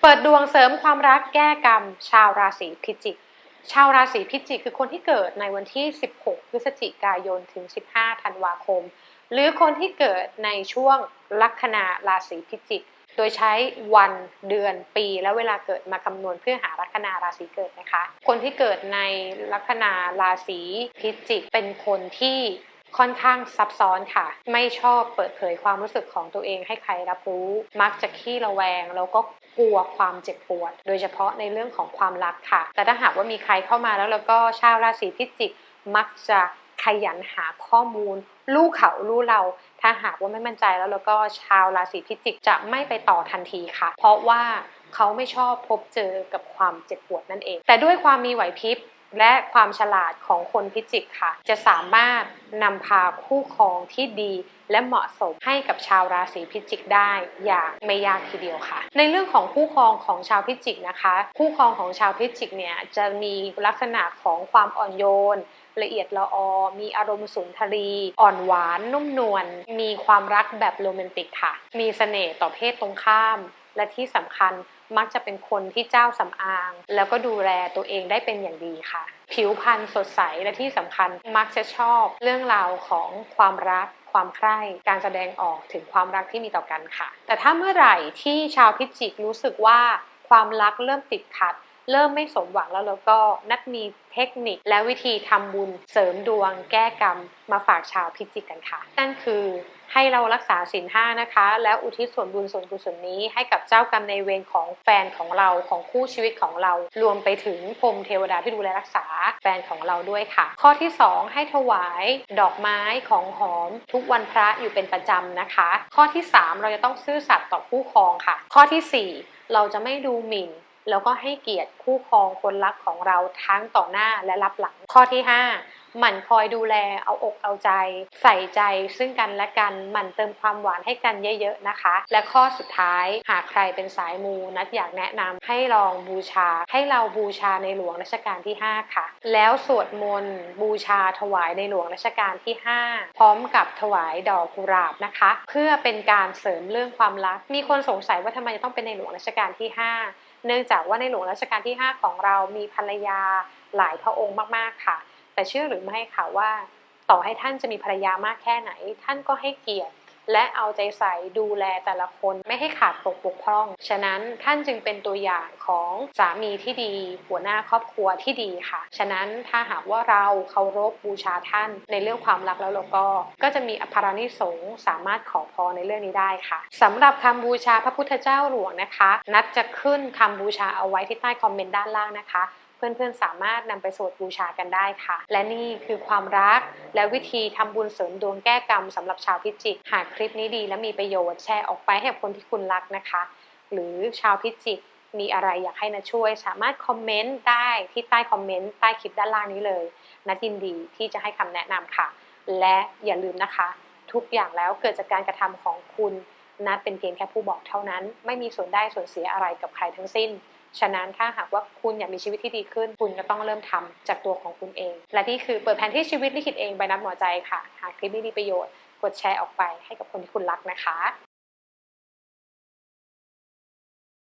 เปิดดวงเสริมความรักแก้กรรม ชาวราศีพิจิก ชาวราศีพิจิกคือคนที่เกิดในวันที่ 16 พฤศจิกายนถึง 15 ธันวาคม หรือคนที่เกิดในช่วงลัคนาราศีพิจิก โดยใช้วันเดือนปีและเวลาเกิดมาคำนวณเพื่อหาลัคนาราศีเกิดนะคะ คนที่เกิดในลัคนาราศีพิจิก เป็นคนที่ ค่อนข้างซับซ้อนค่ะ ไม่ชอบเปิดเผยความรู้สึกของตัวเองให้ใครรับรู้ มักจะขี้ระแวง แล้วก็กลัวความเจ็บปวด โดยเฉพาะในเรื่องของความรักค่ะ แต่ถ้าหากว่ามีใครเข้ามาแล้วแล้วก็ชาวราศีพิจิก มักจะขยันหาข้อมูลลู่เขาลู่เรา ถ้าหากว่าไม่มั่นใจแล้วแล้วก็ชาวราศีพิจิกจะไม่ไปต่อทันทีค่ะ เพราะว่าเขาไม่ชอบพบเจอกับความเจ็บปวดนั่นเอง แต่ด้วยความมีไหวพริบ และความฉลาดของคนพิจิกค่ะ จะสามารถนำพาคู่ครองที่ดี และเหมาะสมให้กับชาวราศีพิจิกได้อย่างไม่ยากทีเดียวค่ะ ในเรื่องของคู่ครองของชาวพิจิกนะคะ คู่ครองของชาวพิจิกเนี่ยจะมีลักษณะของความอ่อนโยนละเอียดละออ มีอารมณ์สุนทรี อ่อนหวาน นุ่มนวล มีความรักแบบโรแมนติกค่ะ มีเสน่ห์ต่อเพศตรงข้าม และที่สำคัญ มักจะเป็นคนที่เจ้าสำอาง แล้วก็ดูแลตัวเองได้เป็นอย่างดีค่ะ ผิวพรรณสดใสและที่สำคัญมักจะชอบเรื่องราวของความรักความใคร่การแสดงออกถึงความรักที่มีต่อกันค่ะ แต่ถ้าเมื่อไหร่ที่ชาวพิจิกรู้สึกว่าความรักเริ่มติดขัด เริ่มไม่สมหวังแล้วแล้วก็นัดมีเทคนิคและวิธีทำบุญเสริมดวง แก้กรรม มาฝากชาวพิจิกกันค่ะ นั่นคือให้เรารักษาศีลห้านะคะ แล้วอุทิศส่วนบุญส่วนกุศลนี้ ให้กับเจ้ากรรมในเวรของแฟนของเราของคู่ชีวิตของเรา รวมไปถึงพรมเทวดาที่ดูแลรักษาแฟนของเราด้วยค่ะ ข้อที่ 2 ให้ถวายดอกไม้ของหอม ทุกวันพระอยู่เป็นประจำนะคะ ข้อที่ 3 เราจะต้องซื่อสัตย์ต่อคู่ครองค่ะ ข้อทีสี่4 เราจะไม่ดูหมิ่น แล้วก็ให้เกียรติคู่ครองคนรักของเราทั้งต่อหน้าและรับหลัง ข้อที่ 5 หมั่นคอยดูแลเอาอกเอาใจ ใส่ใจซึ่งกันและกันหมั่นเติมความหวานให้กันเยอะๆนะคะ และข้อสุดท้ายหากใครเป็นสายมูนัดอยากแนะนำให้ลองบูชา ให้เราบูชาในหลวงรัชกาลที่ 5 ค่ะ แล้วสวดมนต์บูชาถวายในหลวงรัชกาลที่ 5 พร้อมกับถวายดอกกุหลาบนะคะ เพื่อเป็นการเสริมเรื่องความรัก มีคนสงสัยว่าทำไมจะต้องเป็นในหลวงรัชกาลที่ 5 เนื่องจากว่าในหลวงรัชกาลที่ 5 ของเรามีภรรยาหลายพระองค์มากๆค่ะ แต่เชื่อหรือไม่ค่ะว่า ต่อให้ท่านจะมีภรรยามากแค่ไหน ท่านก็ให้เกียรติ และเอาใจใส่ดูแลแต่ละคนไม่ให้ขาดตกบกพร่อง ฉะนั้นท่านจึงเป็นตัวอย่างของสามีที่ดี หัวหน้าครอบครัวที่ดีค่ะ ฉะนั้นถ้าหากว่าเราเคารพบูชาท่านในเรื่องความรักแล้วเราก็ ก็จะมีอภารนิสงส์สามารถขอพรในเรื่องนี้ได้ค่ะสำหรับคำบูชาพระพุทธเจ้าหลวงนะคะ นัดจะขึ้นคำบูชาเอาไว้ที่ใต้คอมเมนต์ด้านล่างนะคะเพื่อนๆสามารถนำไปสวดบูชากันได้ค่ะ และนี่คือความรักและวิธีทำบุญเสริมดวงแก้กรรมสำหรับชาวพิจิก หากคลิปนี้ดีและมีประโยชน์แชร์ออกไปให้กับคนที่คุณรักนะคะ หรือชาวพิจิกมีอะไรอยากให้นะช่วย สามารถคอมเมนต์ได้ที่ใต้คอมเมนต์ใต้คลิปด้านล่างนี้เลยนัดยินดีที่จะให้คำแนะนำค่ะ และอย่าลืมนะคะ ทุกอย่างแล้วเกิดจากการกระทำของคุณนัดเป็นเพียงแค่ผู้บอกเท่านั้น ไม่มีส่วนได้ส่วนเสียอะไรกับใครทั้งสิ้น ฉะนั้นถ้าหากว่าคุณอยากมีชีวิตที่ดีขึ้น คุณก็ต้องเริ่มทำจากตัวของคุณเอง และนี่คือเปิดแผนที่ชีวิตลิขิตเองใบนัดหมอใจค่ะ หากคลิปนี้มีประโยชน์ กดแชร์ออกไปให้กับคนที่คุณรักนะคะ